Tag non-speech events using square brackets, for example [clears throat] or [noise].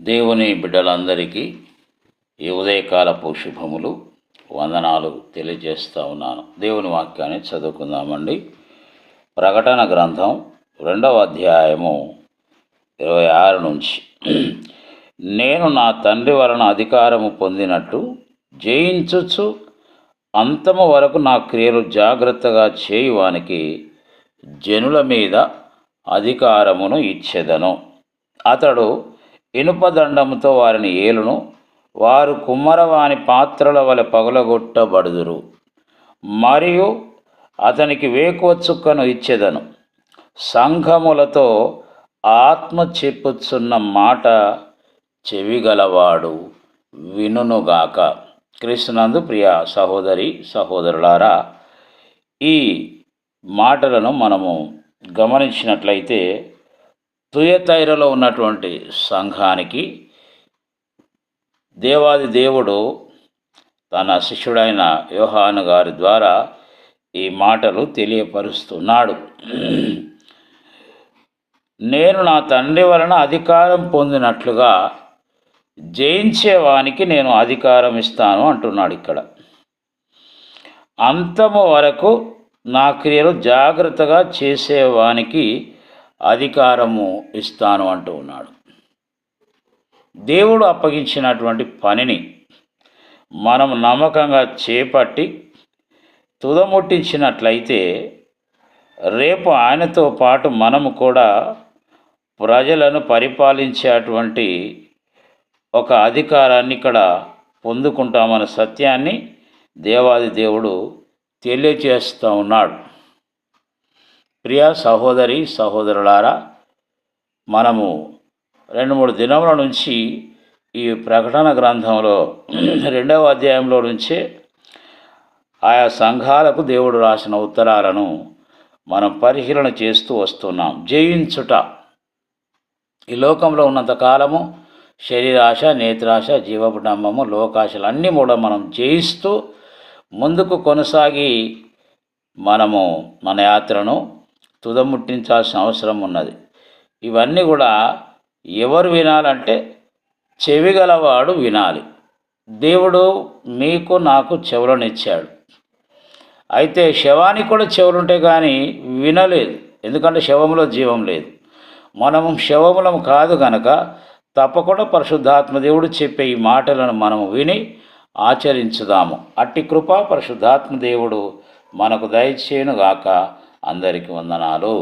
దేవుని బిడ్డలందరికీ ఈ ఉదయకాలపు శుభములు వందనాలు తెలియజేస్తూ ఉన్నాను. దేవుని వాక్యాన్ని చదువుకుందామండి. ప్రకటన గ్రంథం రెండవ అధ్యాయము ఇరవై ఆరు నుంచి. నేను నా తండ్రి వలన అధికారము పొందినట్టు జయించుచు అంతము వరకు నా క్రియలు జాగ్రత్తగా చేయువానికి జనుల మీద అధికారమును ఇచ్చేదను. అతడు ఇనుపదండముతో వారిని ఏలును వారు కుమ్మరవాని పాత్రల వలె పగలగొట్టబడుదురు. మరియు అతనికి వేకువ చుక్కను సంఘములతో ఆత్మ చెప్పుచున్న మాట చెవిగలవాడు వినునుగాక. కృష్ణనందు ప్రియ సహోదరి సహోదరులారా ఈ మాటలను మనము గమనించినట్లయితే తుయతైరలో ఉన్నటువంటి సంఘానికి దేవాది దేవుడు తన శిష్యుడైన యోహాను గారి ద్వారా ఈ మాటలు తెలియపరుస్తున్నాడు. నేను నా తండ్రి వలన అధికారం పొందినట్లుగా జయించేవానికి నేను అధికారం ఇస్తాను అంటున్నాడు ఇక్కడ. అంతము వరకు నా క్రియలు జాగ్రత్తగా చేసేవానికి అధికారము ఇస్తాను అంటూ ఉన్నాడు. దేవుడు అప్పగించినటువంటి పనిని మనం నమ్మకంగా చేపట్టి తుదముట్టించినట్లయితే రేపు ఆయనతో పాటు మనము కూడా ప్రజలను పరిపాలించేటువంటి ఒక అధికారాన్ని ఇక్కడ పొందుకుంటామన్న సత్యాన్ని దేవాది దేవుడు తెలియచేస్తూ ఉన్నాడు. ప్రియ సహోదరి సహోదరులారా మనము రెండు మూడు దినముల నుంచి ఈ ప్రకటన గ్రంథంలో [clears throat] రెండవ అధ్యాయంలో నుంచే ఆయా సంఘాలకు దేవుడు రాసిన ఉత్తరాలను మనం పరిశీలన చేస్తూ వస్తున్నాం. జయించుట. ఈ లోకంలో ఉన్నంత కాలము శరీరాశ నేత్రాశ జీవపుటంబము లోకాశలు అన్నీ కూడా మనం జయిస్తూ ముందుకు కొనసాగి మనము మన యాత్రను తుదముట్టించాల్సిన అవసరం ఉన్నది. ఇవన్నీ కూడా ఎవరు వినాలంటే చెవిగలవాడు వినాలి. దేవుడు మీకు నాకు చెవులనిచ్చాడు అయితే శవానికి కూడా చెవులుంటే కానీ వినలేదు. ఎందుకంటే శవంలో జీవం లేదు. మనము శవములం కాదు కనుక తప్పకుండా పరిశుద్ధాత్మ దేవుడు చెప్పే ఈ మాటలను మనము విని ఆచరించుదాము. అట్టి కృప పరిశుద్ధాత్మ దేవుడు మనకు దయచేయునుగాక. అందరికీ వందనాలు.